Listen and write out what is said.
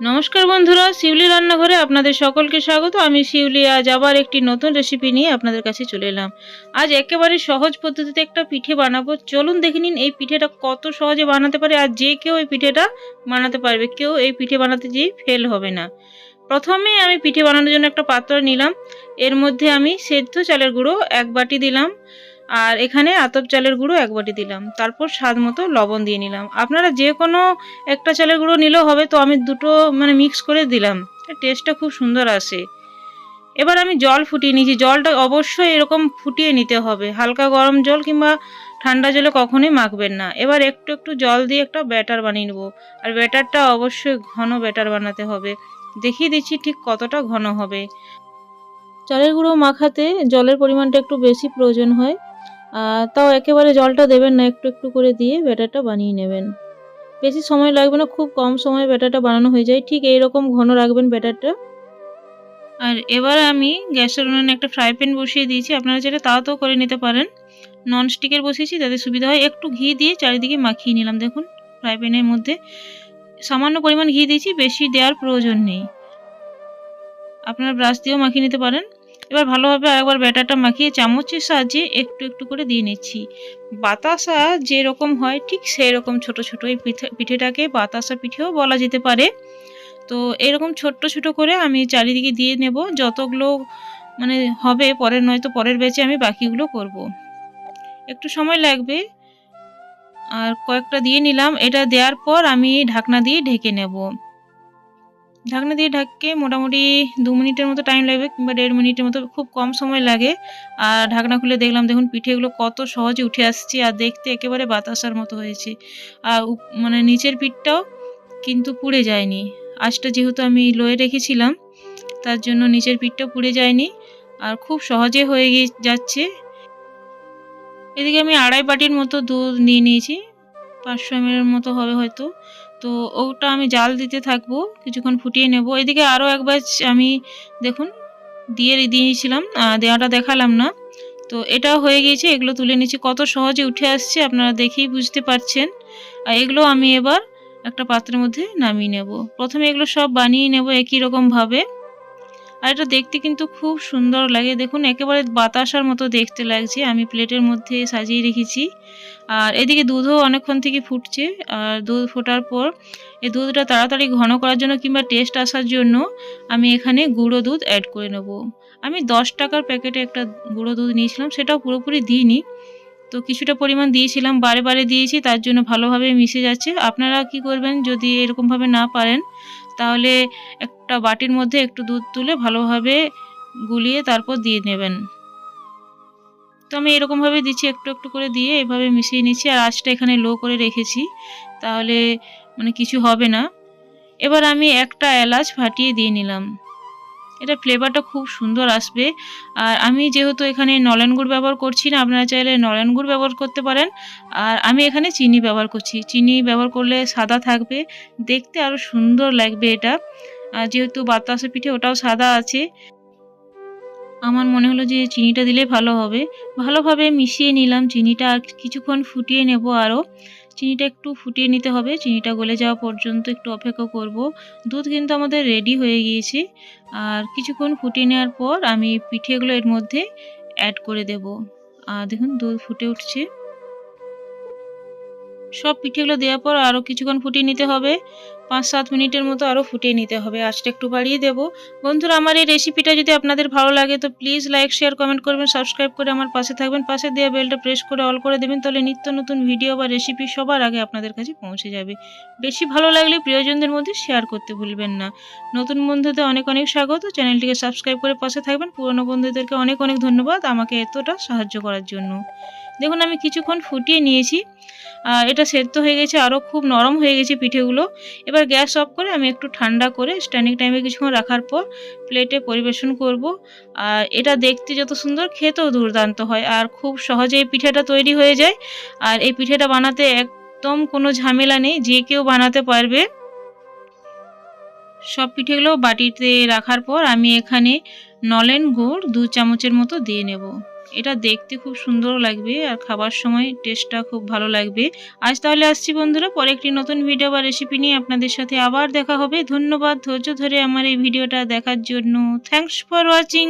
নমস্কার বন্ধুরা, শিউলি রান্নাঘরে আপনাদের সকলকে স্বাগত। আমি শিউলি, আজ আবার একটি নতুন রেসিপি নিয়ে আপনাদের কাছে চলে এলাম। আজ একেবারে সহজ পদ্ধতিতে একটা পিঠে বানাবো। চলুন দেখে নিন এই পিঠেটা কত সহজে বানাতে পারে আর যে কেউ এই পিঠেটা বানাতে পারবে। কেউ এই পিঠে বানাতে যেয়ে ফেল হবে না। প্রথমে আমি পিঠে বানানোর জন্য একটা পাত্র নিলাম। এর মধ্যে আমি সেদ্ধ চালের গুঁড়ো এক বাটি দিলাম। আর এখানে আতপ চালের গুঁড়ো এক বাটি দিলাম। তারপর স্বাদ মতো লবণ দিয়ে নিলাম। আপনারা যে কোনো একটা চালের গুঁড়ো নিলেও হবে, তো আমি দুটো মানে মিক্স করে দিলাম। টেস্টটা খুব সুন্দর আসে। এবার আমি জল ফুটিয়ে নিয়েছি। জলটা অবশ্যই এরকম ফুটিয়ে নিতে হবে। হালকা গরম জল কিংবা ঠান্ডা জলে কখনোই মাখবেন না। এবার একটু একটু জল দিয়ে একটা ব্যাটার বানিয়ে নেব। আর ব্যাটারটা অবশ্যই ঘন ব্যাটার বানাতে হবে। দেখিয়ে দিচ্ছি ঠিক কতটা ঘন হবে। চালের গুঁড়ো মাখাতে জলের পরিমাণটা একটু বেশি প্রয়োজন হয়। তাও একেবারে জলটা দেবেন না, একটু একটু করে দিয়ে ব্যাটারটা বানিয়ে নেবেন। বেশি সময় লাগবে না, খুব কম সময়ে ব্যাটারটা বানানো হয়ে যায়। ঠিক এই রকম ঘন রাখবেন ব্যাটারটা। আর এবার আমি গ্যাসের উনুনে একটা ফ্রাই প্যান বসিয়ে দিয়েছি। আপনারা যেটা তাও তো করে নিতে পারেন। নন স্টিকের বসিয়েছি তাতে সুবিধা হয়। একটু ঘি দিয়ে চারিদিকে মাখিয়ে নিলাম, দেখুন, ফ্রাই প্যানের মধ্যে। সামান্য পরিমাণ ঘি দিয়েছি, বেশি দেওয়ার প্রয়োজন নেই। আপনারা ব্রাশ দিয়েও মাখিয়ে নিতে পারেন। এবার ভালোভাবে একবার ব্যাটারটা মাখিয়ে চামচের সাহায্যে একটু একটু করে দিয়ে নিচ্ছি। বাতাসা যেরকম হয় ঠিক সেই রকম ছোট ছোট এই পিঠে পিঠেটাকে বাতাসা পিঠেও বলা যেতে পারে। তো এরকম ছোট্ট ছোট করে আমি চারিদিকে দিয়ে নেব। যতগুলো মানে হবে পরের নয়তো পরের ব্যাচে আমি বাকিগুলো করব। একটু সময় লাগবে। আর কয়েকটা দিয়ে নিলাম। এটা দেওয়ার পর আমি ঢাকনা দিয়ে ঢেকে নেব। ঢাকনা দিয়ে ঢাককে মোটামুটি দু মিনিটের মতো টাইম লাগবে কিংবা দেড় মিনিটের মতো খুব কম সময় লাগে। আর ঢাকনা খুলে দেখলাম, দেখুন পিঠেগুলো কত সহজে উঠে আসছে আর দেখতে একেবারে বাতাসার মতো হয়েছে। আর মানে নিচের পিঠটাও কিন্তু পুড়ে যায়নি। আঁচটা যেহেতু আমি লোয়ে রেখেছিলাম, তার জন্য নিচের পিঠটা পুড়ে যায়নি আর খুব সহজে হয়ে যাচ্ছে। এদিকে আমি আড়াই বাটির মতো দুধ নিয়ে নিয়েছি। পাঁচশো এমএলের মতো হবে হয়তো। তো ওটা আমি জাল দিতে থাকব, কিছুক্ষণ ফুটিয়ে নেব। এদিকে আরও একবার আমি দেখুন দিয়ে দিয়েছিলাম দেওয়াটা দেখালাম না। তো এটা হয়ে গিয়েছে, এগুলো তুলে নিচ্ছি। কত সহজে উঠে আসছে আপনারা দেখেই বুঝতে পারছেন। আর এগুলো আমি এবার একটা পাত্রের মধ্যে নামিয়ে নেব। প্রথমে এগুলো সব বানিয়ে নেব একই রকমভাবে আর এটা দেখতে কিন্তু খুব সুন্দর লাগে। দেখুন, একেবারে বাতাসার মতো দেখতে লাগছে। আমি প্লেটের মধ্যে সাজিয়ে রেখেছি। আর এদিকে দুধও অনেকক্ষণ থেকে ফুটছে। আর দুধ ফোটার পর এই দুধটা তাড়াতাড়ি ঘন করার জন্য কিংবা টেস্ট আসার জন্য আমি এখানে গুঁড়ো দুধ অ্যাড করে নেব। আমি দশ টাকার প্যাকেটে একটা গুঁড়ো দুধ নিয়েছিলাম, সেটাও পুরোপুরি দিইনি। তো কিছুটা পরিমাণ দিয়েছিলাম, বারে বারে দিয়েছি, তার জন্য ভালোভাবে মিশে যাচ্ছে। আপনারা কি করবেন, যদি এরকমভাবে না পারেন, তাহলে একটা বাটির মধ্যে একটু দুধ তুলে ভালোভাবে গুলিয়ে তারপর দিয়ে নেবেন। তো আমি এরকমভাবে দিচ্ছি, একটু একটু করে দিয়ে এভাবে মিশিয়ে নিচ্ছি। আর আঁচটা এখানে লো করে রেখেছি, তাহলে মানে কিছু হবে না। এবার আমি একটা এলাচ ফাটিয়ে দিয়ে নিলাম। এটা ফ্লেভারটা খুব সুন্দর আসবে। আর আমি যেহেতু এখানে নলেন গুড় ব্যবহার করছি না, আপনারা চাইলে নলেন গুড় ব্যবহার করতে পারেন। আর আমি এখানে চিনি ব্যবহার করছি। চিনি ব্যবহার করলে সাদা থাকবে, দেখতে আরও সুন্দর লাগবে এটা। আর যেহেতু বাতাসা পিঠে ওটাও সাদা আছে, আমার মনে হলো যে চিনিটা দিলে ভালো হবে। ভালোভাবে মিশিয়ে নিলাম চিনিটা কিছুক্ষণ ফুটিয়ে নেব আরও চিনিটা একটু ফুটিয়ে নিতে হবে। চিনিটা গলে যাওয়া পর্যন্ত একটু অপেক্ষা করব। দুধ কিন্তু আমাদের রেডি হয়ে গিয়েছে। আর কিছুক্ষণ ফুটিয়ে নেওয়ার পর আমি পিঠেগুলো এর মধ্যে অ্যাড করে দেব। আর দেখুন, দুধ ফুটে উঠছে। সব পিঠেগুলো দেওয়ার পর আরও কিছুক্ষণ ফুটিয়ে নিতে হবে। পাঁচ সাত মিনিটের মতো আরও ফুটিয়ে নিতে হবে। আজটা একটু বাড়িয়ে দেব। বন্ধুরা, আমার এই রেসিপিটা যদি আপনাদের ভালো লাগে, তো প্লিজ লাইক শেয়ার কমেন্ট করবেন সাবস্ক্রাইব করে আমার পাশে থাকবেন। পাশে দেওয়া বেলটা প্রেস করে অল করে দেবেন, তাহলে নিত্য নতুন ভিডিও বা রেসিপি সবার আগে আপনাদের কাছে পৌঁছে যাবে। বেশি ভালো লাগলে প্রিয়জনদের মধ্যে শেয়ার করতে ভুলবেন না। নতুন বন্ধুদের অনেক অনেক স্বাগত। চ্যানেলটিকে সাবস্ক্রাইব করে পাশে থাকবেন। পুরনো বন্ধুদেরকে অনেক অনেক ধন্যবাদ আমাকে এতটা সাহায্য করার জন্য। দেখুন, আমি কিছুক্ষণ ফুটিয়ে নিয়েছি। এটা সেদ্ধ হয়ে গেছে আরও খুব নরম হয়ে গেছে পিঠেগুলো। এবার গ্যাস অফ করে আমি একটু ঠান্ডা করে স্ট্যান্ডিং টাইমে কিছুক্ষণ রাখার পর প্লেটে পরিবেশন করব। আর এটা দেখতে যত সুন্দর, খেতেও দুর্দান্ত হয়। আর খুব সহজে এই পিঠেটা তৈরি হয়ে যায়। আর এই পিঠেটা বানাতে একদম কোনো ঝামেলা নেই। যে কেউ বানাতে পারবে। সব পিঠেগুলো বাটিতে রাখার পর আমি এখানে নলেন গুড় দু চামচের মতো দিয়ে নেব। এটা দেখতে খুব সুন্দর লাগবে আর খাবার সময় টেস্টটা খুব ভালো লাগবে। আজ তাহলে আসছি বন্ধুরা, পরে একটি নতুন ভিডিও বা রেসিপি নিয়ে আপনাদের সাথে আবার দেখা হবে। ধন্যবাদ, ধৈর্য ধরে আমার এই ভিডিওটা দেখার জন্য। Thanks for watching